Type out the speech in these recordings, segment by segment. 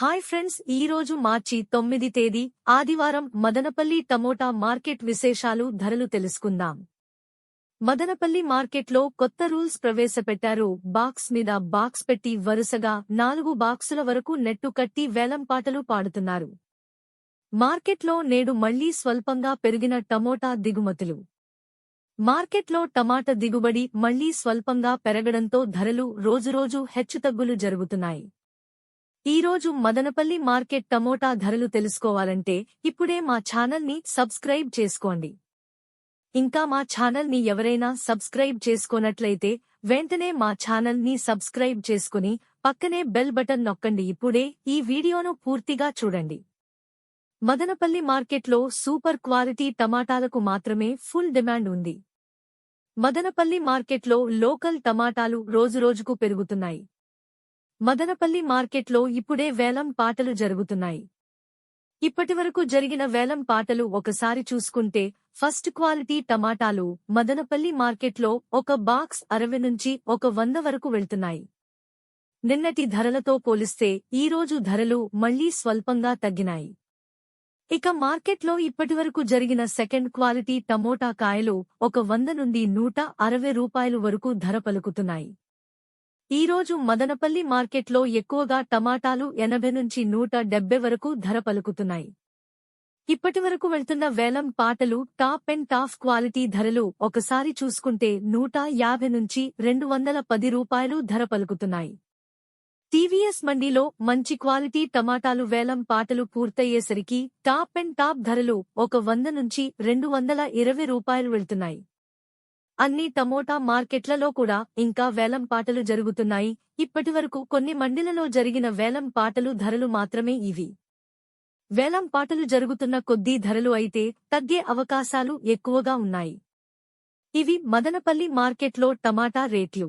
Hi friends ఈ రోజు మార్చి తొమ్మిది తేదీ ఆదివారం మదనపల్లి టమోటా మార్కెట్ విశేషాలు ధరలు తెలుసుకుందాం. మదనపల్లి మార్కెట్లో కొత్త రూల్స్ ప్రవేశపెట్టారు. బాక్స్ మీద బాక్స్ పెట్టి వరుసగా నాలుగు బాక్సుల వరకు నెట్టు కట్టి వేలంపాటలు పాడుతున్నారు. మార్కెట్లో నేడు మళ్ళీ స్వల్పంగా పెరిగిన టమోటా దిగుమతులు. మార్కెట్లో టమాటా దిగుబడి మళ్ళీ స్వల్పంగా పెరగడంతో ధరలు రోజురోజు హెచ్చుతగ్గులు జరుగుతున్నాయి. ఈరోజు మదనపల్లి మార్కెట్ టమోటా ధరలు తెలుసుకోవాలంటే ఇప్పుడే మా ఛానల్ని సబ్స్క్రైబ్ చేసుకోండి. ఇంకా మా ఛానల్ని ఎవరైనా సబ్స్క్రైబ్ చేసుకోనట్లయితే వెంటనే మా ఛానల్ని సబ్స్క్రైబ్ చేసుకుని పక్కనే బెల్ బటన్ నొక్కండి. ఇప్పుడే ఈ వీడియోను పూర్తిగా చూడండి. మదనపల్లి మార్కెట్లో సూపర్ క్వాలిటీ టమాటాలకు మాత్రమే ఫుల్ డిమాండ్ ఉంది. మదనపల్లి మార్కెట్లో లోకల్ టమాటాలు రోజురోజుకు పెరుగుతున్నాయి. మదనపల్లి మార్కెట్లో ఇప్పుడే వేలం పాటలు జరుగుతున్నాయి. ఇప్పటివరకు జరిగిన వేలం పాటలు ఒకసారి చూసుకుంటే ఫస్ట్ క్వాలిటీ టమాటాలు మదనపల్లి మార్కెట్లో ఒక బాక్స్ అరవై నుంచి ఒక వంద వరకు వెళ్తున్నాయి. నిన్నటి ధరలతో పోలిస్తే ఈరోజు ధరలు మళ్ళీ స్వల్పంగా తగ్గినాయి. ఇక మార్కెట్లో ఇప్పటివరకు జరిగిన సెకండ్ క్వాలిటీ టమోటా కాయలు ఒక వంద నుండి నూట అరవై రూపాయలు వరకు ధర పలుకుతున్నాయి. ఈరోజు మదనపల్లి మార్కెట్లో ఎక్కువగా టమాటాలు ఎనభై నుంచి నూట డెబ్బై వరకు ధర పలుకుతున్నాయి. ఇప్పటివరకు వెళ్తున్న వేలం పాటలు టాప్ అండ్ టాప్ క్వాలిటీ ధరలు ఒకసారి చూసుకుంటే నూట యాభై నుంచి రెండు వందల పది రూపాయలు ధర పలుకుతున్నాయి. టీవీఎస్ మండీలో మంచి క్వాలిటీ టమాటాలు వేలం పాటలు పూర్తయ్యేసరికి టాప్ అండ్ టాప్ ధరలు ఒక వంద నుంచి రెండు వందల ఇరవై రూపాయలు వెళ్తున్నాయి. అన్ని టమోటా మార్కెట్లలో కూడా ఇంకా వేలం పాటలు జరుగుతున్నాయి. ఇప్పటివరకు కొన్ని మండిలలో జరిగిన వేలం పాటలు ధరలు మాత్రమే ఇవి. వేలం పాటలు జరుగుతున్న కొద్దీ ధరలు అయితే తగ్గే అవకాశాలు ఎక్కువగా ఉన్నాయి. ఇవి మదనపల్లి మార్కెట్లో టమాటా రేట్లు.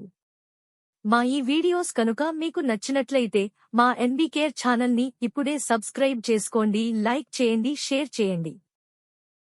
మా ఈ వీడియోస్ కనుక మీకు నచ్చినట్లయితే మా ఎన్బీకేర్ ఛానల్ని ఇప్పుడే సబ్స్క్రైబ్ చేసుకోండి లైక్ చేయండి షేర్ చేయండి.